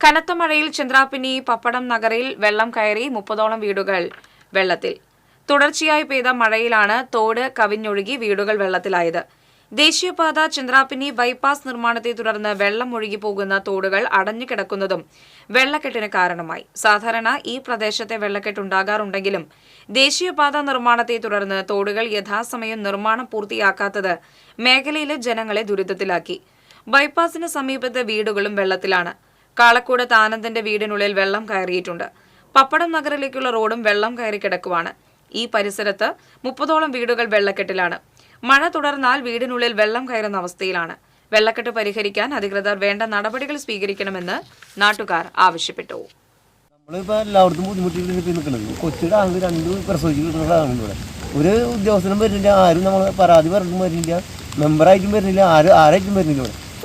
കനത്ത മഴയിൽ ചന്ദ്രാപ്പിനി പപ്പടം നഗറിൽ വെള്ളം കയറി മുപ്പതോളം വീടുകൾ വെള്ളത്തിൽ. തുടർച്ചയായി പെയ്ത മഴയിലാണ് തോട് കവിഞ്ഞൊഴുകി വീടുകൾ വെള്ളത്തിലായത്. ദേശീയപാത ചന്ദ്രാപ്പിനി ബൈപ്പാസ് നിർമ്മാണത്തെ തുടർന്ന് വെള്ളം ഒഴുകി പോകുന്ന തോടുകൾ അടഞ്ഞുകിടക്കുന്നതും വെള്ളക്കെട്ടിന് കാരണമായി. സാധാരണ ഈ പ്രദേശത്തെ വെള്ളക്കെട്ട് ഉണ്ടാകാറുണ്ടെങ്കിലും ദേശീയപാത നിർമ്മാണത്തെ തുടർന്ന് തോടുകൾ യഥാസമയം നിർമ്മാണം പൂർത്തിയാക്കാത്തത് മേഖലയിലെ ജനങ്ങളെ ദുരിതത്തിലാക്കി. ബൈപ്പാസിന് സമീപത്തെ വീടുകളും വെള്ളത്തിലാണ്. കാളക്കൂടത്ത് താനന്ദന്റെ വീടിനുള്ളിൽ വെള്ളം കയറിയിട്ടുണ്ട്. പപ്പടം നഗറിലേക്കുള്ള റോഡും വെള്ളം കയറി കിടക്കുവാണ്. ഈ പരിസരത്ത് മുപ്പതോളം വീടുകൾ വെള്ളക്കെട്ടിലാണ്. മഴ തുടർന്നാൽ വീടിനുള്ളിൽ വെള്ളം കയറുന്ന അവസ്ഥയിലാണ്. വെള്ളക്കെട്ട് പരിഹരിക്കാൻ അധികൃതർ വേണ്ട നടപടികൾ സ്വീകരിക്കണമെന്ന് നാട്ടുകാർ ആവശ്യപ്പെട്ടു. രണ്ട് ഇവിടെ. ഒരു ഉദ്യോഗസ്ഥനും വരുന്നില്ല ആരും നമ്മൾ പരാതി പറഞ്ഞിട്ടും വരുന്നില്ല മെമ്പറായിട്ടും വരുന്നില്ല ആരും ആരായിട്ടും വരുന്നില്ല ഇവിടെ.